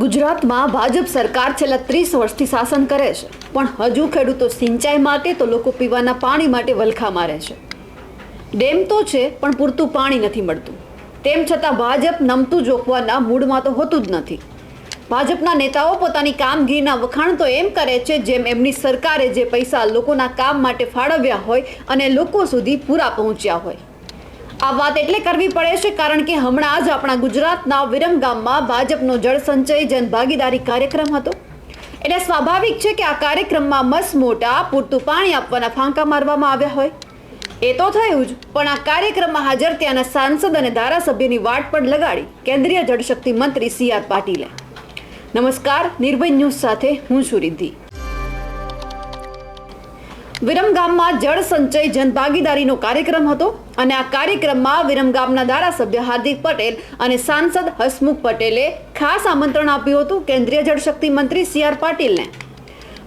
ગુજરાતમાં ભાજપ સરકાર છેલ્લા ત્રીસ વર્ષથી શાસન કરે છે. પણ હજુ ખેડૂતો સિંચાઈ માટે તો લોકો પીવાના પાણી માટે વલખા મારે છે. ડેમ તો છે, પણ પૂરતું પાણી નથી મળતું. તેમ છતાં ભાજપ નમતું જોખવાના મૂડમાં તો હોતું જ નથી. ભાજપના નેતાઓ પોતાની કામગીરીના વખાણ તો એમ કરે છે, જેમ એમની સરકારે જે પૈસા લોકોના કામ માટે ફાળવ્યા હોય અને લોકો સુધી પૂરા પહોંચ્યા હોય. આ વાત એટલે કરવી પડે છે કારણ કે હમણાં જ આપણા ગુજરાતના વિરમગામમાં ભાજપનો જળ સંચય જન ભાગીદારી કાર્યક્રમ હતો. એટલે સ્વાભાવિક છે કે આ કાર્યક્રમમાં મસ મોટા પૂરતું પાણી આપવાના ફાંકા મારવામાં આવ્યા હોય. એ તો થયું જ, પણ આ કાર્યક્રમમાં હાજર ત્યાંના સાંસદ અને ધારાસભ્યની વાટ પણ લગાડી કેન્દ્રીય જળશક્તિ મંત્રી સી આર પાટીલે. નમસ્કાર, નિર્ભય ન્યૂઝ સાથે હું છું રિદ્ધિ. વિરમ ગામમાં જળ સંચય જનભાગીદારીનો કાર્યક્રમ હતો અને આ કાર્યક્રમમાં વિરમગામના ધારાસભ્ય હાર્દિક પટેલ અને સાંસદ હસમુખ પટેલે ખાસ આમંત્રણ આપ્યું હતું કેન્દ્રીય જળશક્તિ મંત્રી સી આર પાટીલને.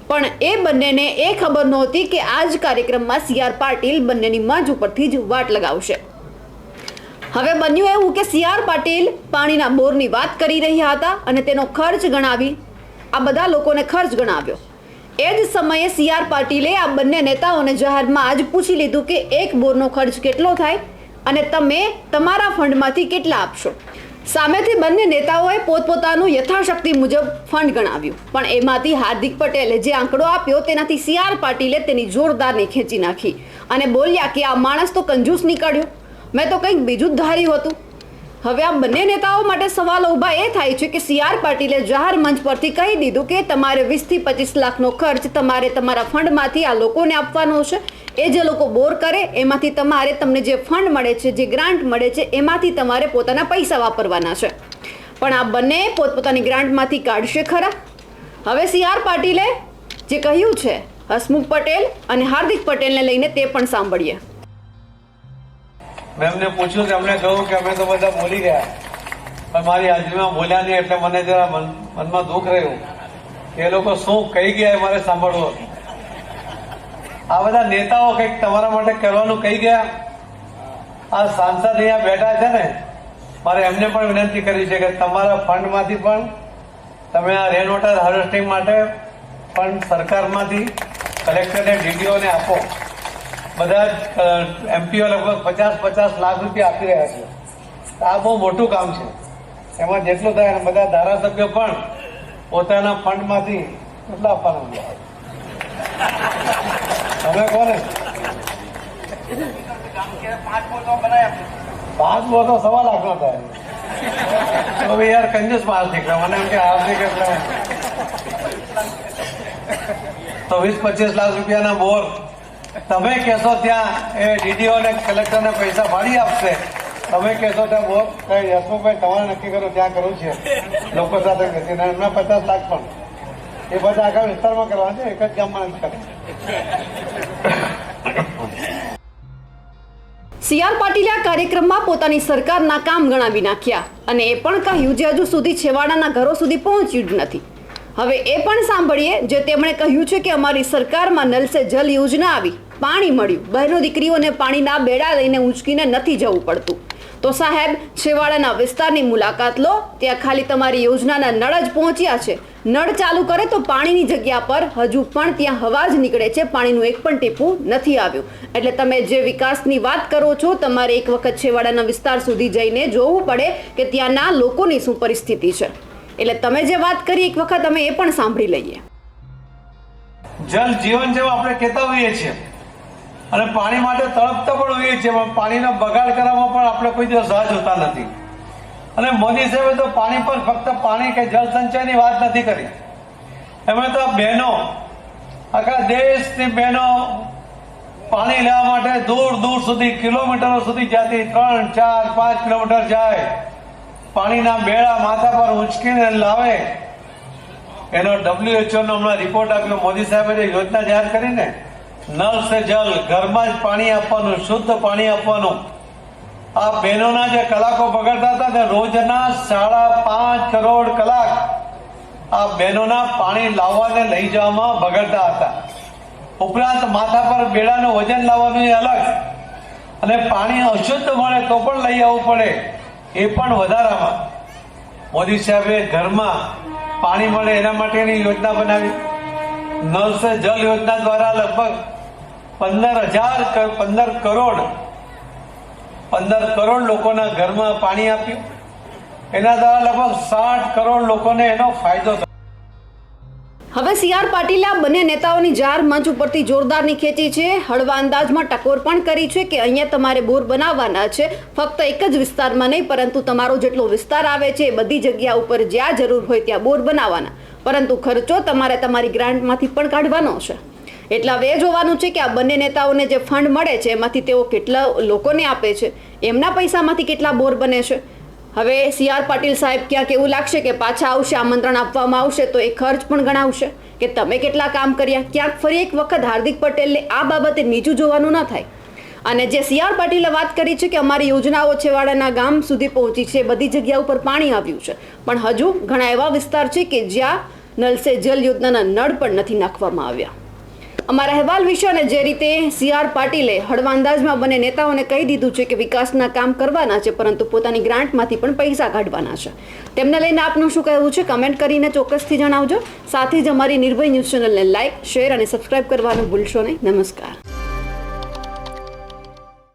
પણ એ બંનેને એ ખબર નહોતી કે આ જ કાર્યક્રમમાં સી આર પાટીલ બંનેની મંચ ઉપરથી જ વાટ લગાવશે. હવે બન્યું એવું કે સી આર પાટીલ પાણીના બોરની વાત કરી રહ્યા હતા અને તેનો ખર્ચ ગણાવી આ બધા લોકોને ખર્ચ ગણાવ્યો. એ જ સમયે સી આર પાટીલે આ બંને નેતાઓને જાહેરમાં આજ પૂછી લીધું કે એક બોરનો ખર્ચ કેટલો થાય અને તમે તમારા ફંડમાંથી કેટલા આપશો. સામેથી બંને નેતાઓએ પોતપોતાનું યથાશક્તિ મુજબ ફંડ ગણાવ્યું. પણ એમાંથી હાર્દિક પટેલે જે આંકડો આપ્યો તેનાથી સી આર પાટીલે તેની જોરદારને ખેંચી નાખી અને બોલ્યા કે આ માણસ તો કંજૂસ નીકળ્યો. મેં તો કંઈક બીજું જ ધાર્યું હતું. હવે આ બંને નેતાઓ માટે સવાલ ઊભા એ થાય છે કે સી આર પાટીલે જાહેર મંચ પરથી કહી દીધું કે તમારે વીસથી પચીસ લાખનો ખર્ચ તમારે તમારા ફંડમાંથી આ લોકોને આપવાનો છે. એ જે લોકો બોર કરે, એમાંથી તમારે તમને જે ફંડ મળે છે, જે ગ્રાન્ટ મળે છે, એમાંથી તમારે પોતાના પૈસા વાપરવાના છે. પણ આ બંને પોતપોતાની ગ્રાન્ટમાંથી કાઢશે ખરા? હવે સી આર પાટીલે જે કહ્યું છે, હસમુખ પટેલ અને હાર્દિક પટેલને લઈને તે પણ સાંભળીએ. મેં એમને પૂછ્યું કે એમણે કહ્યું કે અમે તો બધા બોલી ગયા. પણ મારી હાજરીમાં બોલ્યા નહીં એટલે મને જરા મન- મનમાં દુઃખ રહ્યું. એ લોકો શું કહી ગયા એ મારે સાંભળવું આ બધા નેતાઓ કંઈક તમારા માટે કરવાનું કહી ગયા. આ સાંસદ અહીંયા બેઠા છે ને, મારે એમને પણ વિનંતી કરી છે કે તમારા ફંડમાંથી પણ તમે આ રેન વોટર હાર્વેસ્ટિંગ માટે પણ સરકારમાંથી કલેક્ટરને ડીડીઓને આપો. બધા જ એમપીઓ લગભગ પચાસ પચાસ લાખ રૂપિયા આપી રહ્યા છે. આ બહુ મોટું કામ છે. એમાં જેટલું થાય અને બધા ધારાસભ્યો પણ પોતાના ફંડમાંથી કેટલા આપવાના તમે કોને? પાંચ બહુ તો સવા લાખનો થાય. હવે યાર કંજૂસ માલ દીકરા મને એમ કે આર્થિક દીકરા તો વીસ પચીસ લાખ રૂપિયાના બોર તમે કહેશો ત્યાં એ ડીડીઓ અને કલેક્ટર ને પૈસા ફાળી આપશે. તમે કહેશો ત્યાં યશમુખભાઈ તમારે નક્કી કરો, ત્યાં કરવું છે. લોકો સાથે બેસીને એમના પચાસ લાખ પણ. એ બધા આખા વિસ્તારમાં કરવા છે, એક જ ગામમાં નથી કરતા સી આર પાટીલે આ કાર્યક્રમમાં પોતાની સરકારના કામ ગણાવી નાખ્યા અને એ પણ કહ્યું, જે હજુ સુધી છેવાડાના ઘરો સુધી પહોંચ્યું જ નથી. હવે એ પણ સાંભળીએ, જે તેમણે કહ્યું છે કે અમારી સરકારમાં નલ સે જલ યોજના આવી, પાણી મળ્યું. બહેનો દીકરીઓને પાણીના બેડા લઈને ઊંચકીને નથી જવું પડતું. તો સાહેબ, છેવાડાના વિસ્તારની મુલાકાત લો, ત્યાં ખાલી તમારી યોજનાના નળ જ પહોંચ્યા છે. નળ ચાલુ કરે તો પાણીની જગ્યા પર હજુ પણ ત્યાં હવા જ નીકળે છે, પાણીનું એક પણ ટીપું નથી આવ્યું. એટલે તમે જે વિકાસની વાત કરો છો, તમારે એક વખત છેવાડાના વિસ્તાર સુધી જઈને જોવું પડે કે ત્યાંના લોકોની શું પરિસ્થિતિ છે. એટલે તમે જે વાત કરી, એક વખત અમે એ પણ સાંભળી લઈએ. જલ જીવન જેવું આપણે કહેતા હોઈએ છીએ. અને પાણી માટે તળપતા પણ હોઈએ છીએ, પણ પાણીનો બગાડ કરવામાં પણ આપણે કોઈ દિવસ રાહ જોતા નથી. અને મોદી સાહેબે તો પાણી પર ફક્ત પાણી કે જળ સંચયની વાત નથી કરી. એમણે તો બહેનો, આખા દેશની બહેનો પાણી લેવા માટે દૂર દૂર સુધી, કિલોમીટરો સુધી જતી ત્રણ, ચાર, પાંચ કિલોમીટર જાય. પાણીના બેડા માથા પર ઉંચકીને લાવે. એનો ડબ્લ્યુએચઓ નો હમણાં રિપોર્ટ આપ્યો. મોદી સાહેબે જે યોજના જાહેર કરીને નળ સે જલ, ઘરમાં જ પાણી આપવાનું, શુદ્ધ પાણી આપવાનું. આ બહેનોના જે કલાકો બગડતા હતા તે રોજના સાડા પાંચ કરોડ કલાક આ બહેનોના પાણી લાવવાને લઈ જવામાં બગડતા હતા. ઉપરાંત માથા પર બેડાનું વજન લાવવાનું એ અલગ. અને પાણી અશુદ્ધ મળે તો પણ લઈ આવવું પડે. એ પણ વધારામાં. મોદી સાહેબે ઘરમાં પાણી મળે એના માટેની યોજના બનાવી. નળ સે જલ યોજના દ્વારા લગભગ પંદર હજાર પંદર કરોડ પંદર કરોડ લોકોના ઘરમાં પાણી આપ્યું. એના દ્વારા લગભગ સાઠ કરોડ લોકોને એનો ફાયદો થયો. હવે સી આર પાટીલે આ બંને નેતાઓની જાર મંચ ઉપરથી જોરદારની ખેંચી છે. હળવા અંદાજમાં ટકોર પણ કરી છે કે અહીંયા તમારે બોર બનાવવાના છે. ફક્ત એક જ વિસ્તારમાં નહીં, પરંતુ તમારો જેટલો વિસ્તાર આવે છે એ બધી જગ્યા ઉપર જ્યાં જરૂર હોય ત્યાં બોર બનાવવાના. પરંતુ ખર્ચો તમારે તમારી ગ્રાન્ટમાંથી પણ કાઢવાનો છે. એટલા વે જોવાનું છે કે આ બંને નેતાઓને જે ફંડ મળે છે, એમાંથી તેઓ કેટલા લોકોને આપે છે? એમના પૈસામાંથી કેટલા બોર બને છે? હવે સી આર પાટીલ સાહેબ ક્યાંક એવું લાગશે કે પાછા આવશે, આમંત્રણ આપવામાં આવશે, તો એ ખર્ચ પણ ગણાવશે? કે તમે કેટલા કામ કર્યા? ક્યાંક ફરી એક વખત હાર્દિક પટેલને આ બાબતે નીચું જોવાનું ન થાય. અને જે સી આર પાટીલે વાત કરી છે કે અમારી યોજનાઓ છેવાડાના ગામ સુધી પહોંચી છે, બધી જગ્યા ઉપર પાણી આવ્યું છે. પણ હજુ ઘણા એવા વિસ્તાર છે કે જ્યાં નલ સે જલ યોજનાના નળ પણ નથી નાખવામાં આવ્યા. અમારા અહેવાલ વિશે અને જે રીતે સી આર પાટીલે હળવા અંદાજમાં બંને નેતાઓને કહી દીધું છે કે વિકાસના કામ કરવાના છે, પરંતુ પોતાની ગ્રાન્ટમાંથી પણ પૈસા કાઢવાના છે. તેમને લઈને આપનું શું કહેવું છે? કમેન્ટ કરીને ચોક્કસથી જણાવજો. સાથે જ અમારી નિર્ભય ન્યૂઝ ચેનલને લાઇક શેર અને સબસ્ક્રાઇબ કરવાનું ભૂલશો નહીં. નમસ્કાર.